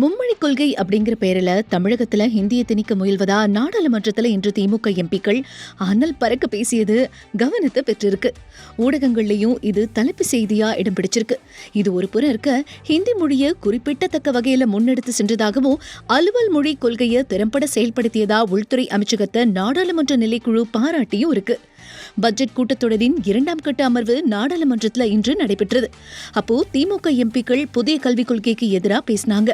மும்மொழி கொள்கை அப்படிங்கிற பேரில் தமிழகத்துல ஹிந்தியை திணிக்க முயல்வதா நாடாளுமன்றத்துல இன்று திமுக எம்பிக்கள் அனல் பறக்க பேசியது கவனத்தை பெற்றிருக்கு. ஊடகங்கள்லயும் இது தலைப்பு செய்தியா இடம் பிடிச்சிருக்கு. இது ஒரு புறம் இருக்க ஹிந்தி மொழியை குறிப்பிட்டத்தக்க வகையில முன்னெடுத்து சென்றதாகவும் அலுவல் மொழி கொள்கையை திறம்பட செயல்படுத்தியதா உள்துறை அமைச்சகத்தை நாடாளுமன்ற நிலைக்குழு பாராட்டியும் இருக்கு. பட்ஜெட் கூட்டத்தொடரின் இரண்டாம் கட்ட அமர்வு நாடாளுமன்றத்துல இன்று நடைபெற்றது. அப்போ திமுக எம்பிக்கள் புதிய கல்விக் கொள்கைக்கு எதிராக பேசினாங்க.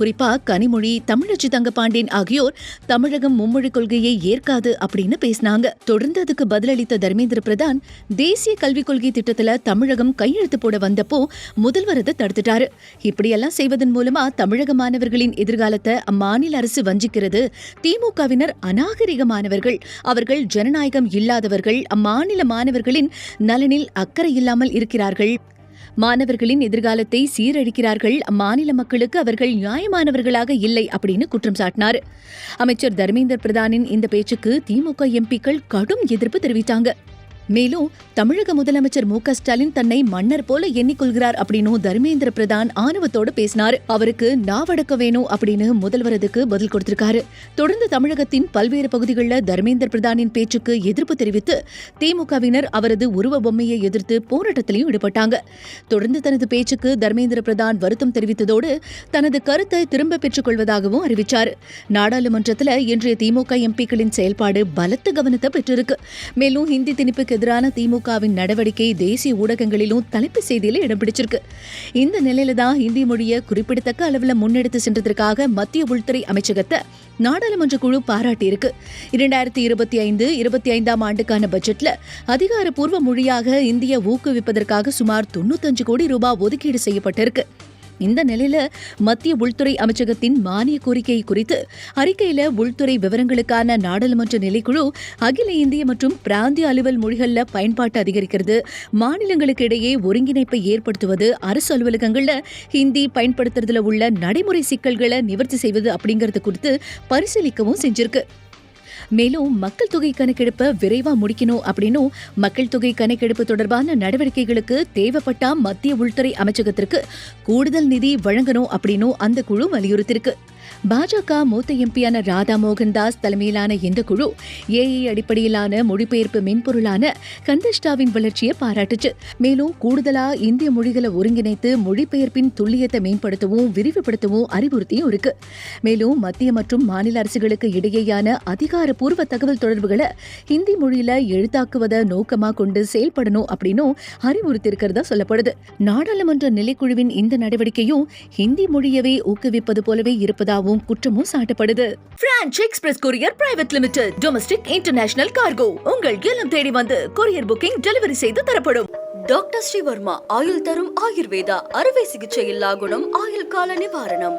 குறிப்பா கனிமொழி தமிழச்சி தங்கபாண்டியன் ஆகியோர் தமிழகம் மும்மொழி கொள்கையை ஏற்காது அப்படின்னு பேசினாங்க. தொடர்ந்து அதுக்கு பதிலளித்த தர்மேந்திர பிரதான் தேசிய கல்விக் கொள்கை திட்டத்துல தமிழகம் கையெழுத்து போட வந்தப்போ முதல்வர் அதை தடுத்துட்டாரு. இப்படியெல்லாம் செய்வதன் மூலமா தமிழக மாணவர்களின் எதிர்காலத்தை அம்மாநில அரசு வஞ்சிக்கிறது. திமுகவினர் அநாகரிகமானவர்கள். அவர்கள் ஜனநாயகம் இல்லாதவர்கள். அம்மாநில மாணவர்களின் நலனில் அக்கறை இல்லாமல் இருக்கிறார்கள். மாணவர்களின் எதிர்காலத்தை சீரழிக்கிறார்கள். அம்மாநில மக்களுக்கு அவர்கள் நியாயமானவர்களாக இல்லை அப்படின்னு குற்றம் சாட்டினார். அமைச்சர் தர்மேந்திர பிரதானின் இந்த பேச்சுக்கு திமுக எம்பிக்கள் கடும் எதிர்ப்பு தெரிவித்தாங்க. மேலும் தமிழக முதலமைச்சர் மு க ஸ்டாலின் தன்னை மன்னர் போல எண்ணிக்கொள்கிறார் அப்படின்னு தர்மேந்திர பிரதான் ஆணவத்தோடு பேசினார். அவருக்கு நாவடக்க வேணும் அப்படின்னு முதல்வரதுக்கு பதில் கொடுத்திருக்காரு. தொடர்ந்து தமிழகத்தின் பல்வேறு பகுதிகளில் தர்மேந்திர பிரதானின் பேச்சுக்கு எதிர்ப்பு தெரிவித்து திமுகவினர் அவரது உருவ பொம்மையை எதிர்த்து போராட்டத்திலையும் ஈடுபட்டாங்க. தொடர்ந்து தனது பேச்சுக்கு தர்மேந்திர பிரதான் வருத்தம் தெரிவித்ததோடு தனது கருத்தை திரும்ப பெற்றுக் கொள்வதாகவும் அறிவித்தார் நாடாளுமன்றத்தில் இன்றைய திமுக எம்பிக்களின் செயல்பாடு பலத்த கவனத்தை பெற்றிருக்கு. மேலும் ஹிந்தி திணிப்புக்கு எதிரான திமுகவின் நடவடிக்கை தேசிய ஊடகங்களிலும் தலைப்பு செய்தியில இடம் பிடிச்சிருக்கு. இந்த நிலையில தான் ஹிந்தி மொழியை குறிப்பிடத்தக்க அளவில் முன்னெடுத்து சென்றதற்காக மத்திய உள்துறை அமைச்சகத்தை நாடாளுமன்ற குழு பாராட்டியிருக்கு. இரண்டாயிரத்தி இருபத்தி ஐந்து இருபத்தி ஐந்தாம் ஆண்டுக்கான பட்ஜெட்ல அதிகாரப்பூர்வ மொழியாக இந்திய ஊக்குவிப்பதற்காக சுமார் தொண்ணூத்தஞ்சு கோடி ரூபாய் ஒதுக்கீடு செய்யப்பட்டிருக்கு. இந்த நிலையில மத்திய உள்துறை அமைச்சகத்தின் மானிய கோரிக்கை குறித்து அறிக்கையில உள்துறை விவரங்களுக்கான நாடாளுமன்ற நிலைக்குழு அகில இந்திய மற்றும் பிராந்திய அலுவல் மொழிகள்ல பயன்பாட்டு அதிகரிக்கிறது. மாநிலங்களுக்கு இடையே ஒருங்கிணைப்பை ஏற்படுத்துவது அரசு அலுவலகங்கள்ல ஹிந்தி பயன்படுத்துறதுல உள்ள நடைமுறை சிக்கல்களை நிவர்த்தி செய்வது அப்படிங்கறது குறித்து பரிசீலிக்கவும் செஞ்சிருக்கு. மேலும் மக்கள் தொகை கணக்கெடுப்பை விரைவா முடிக்கணும் அப்படின்னும் மக்கள் தொகை கணக்கெடுப்பு தொடர்பான நடவடிக்கைகளுக்கு தேவைப்பட்டா மத்திய உள்துறை அமைச்சகத்திற்கு கூடுதல் நிதி வழங்கணும் அப்படின்னும் அந்த குழு வலியுறுத்தியிருக்கு. பாஜக மூத்த எம்பியான ராதா மோகன் தாஸ் தலைமையிலான இந்த குழு ஏஐ அடிப்படையிலான மொழிபெயர்ப்பு மென்பொருளான கந்தஷ்டாவின் வளர்ச்சியை பாராட்டுச்சு. மேலும் கூடுதலா இந்திய மொழிகளை ஒருங்கிணைத்து மொழிபெயர்ப்பின் துல்லியத்தை மேம்படுத்தவும் விரிவுபடுத்தவும் அறிவுறுத்தியும் இருக்கு. மேலும் மத்திய மற்றும் மாநில அரசுகளுக்கு இடையேயான அதிகாரப்பூர்வ தகவல் தொடர்புகளை ஹிந்தி மொழியில எழுத்தாக்குவதை நோக்கமா கொண்டு செயல்படணும் அப்படின்னும் அறிவுறுத்தியிருக்கிறதா சொல்லப்படுது. நாடாளுமன்ற நிலைக்குழுவின் இந்த நடவடிக்கையும் ஹிந்தி மொழியவே ஊக்குவிப்பது போலவே இருப்பதாகவும் குற்றமும் சாட்டப்படுது. Franch express courier private limited domestic international cargo உங்கள் இல்லம் தேடி வந்து கொரியர் புக்கிங் டெலிவரி செய்து தரப்படும். டாக்டர் ஸ்ரீவர்மா ஆயுள் தரும் ஆயுர்வேதா அறுவை சிகிச்சை இல்லா குணம் ஆயுள் கால நிவாரணம்.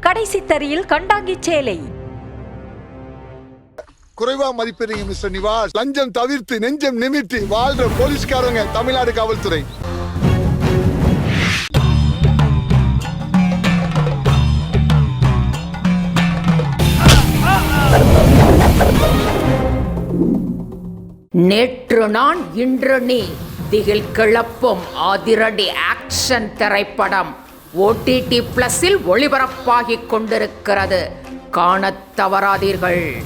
கடைசி தரியில் கண்டாங்கி சேலை. குறைவா மதிப்பிடுறீங்க மிஸ்டர் நிவாஸ். லஞ்சம் தவிர்த்து நெஞ்சம் நிமித்தி வாழ்ற போலீஸ்காரங்க தமிழ்நாடு காவல்துறை. நேற்று நான் இன்று நீ. திகில் கிளப்பும் அதிரடி ஆக்ஷன் திரைப்படம். ஓடிடி பிளஸில் ஒளிபரப்பாகிக் கொண்டிருக்கிறது. காணத் தவறாதீர்கள்.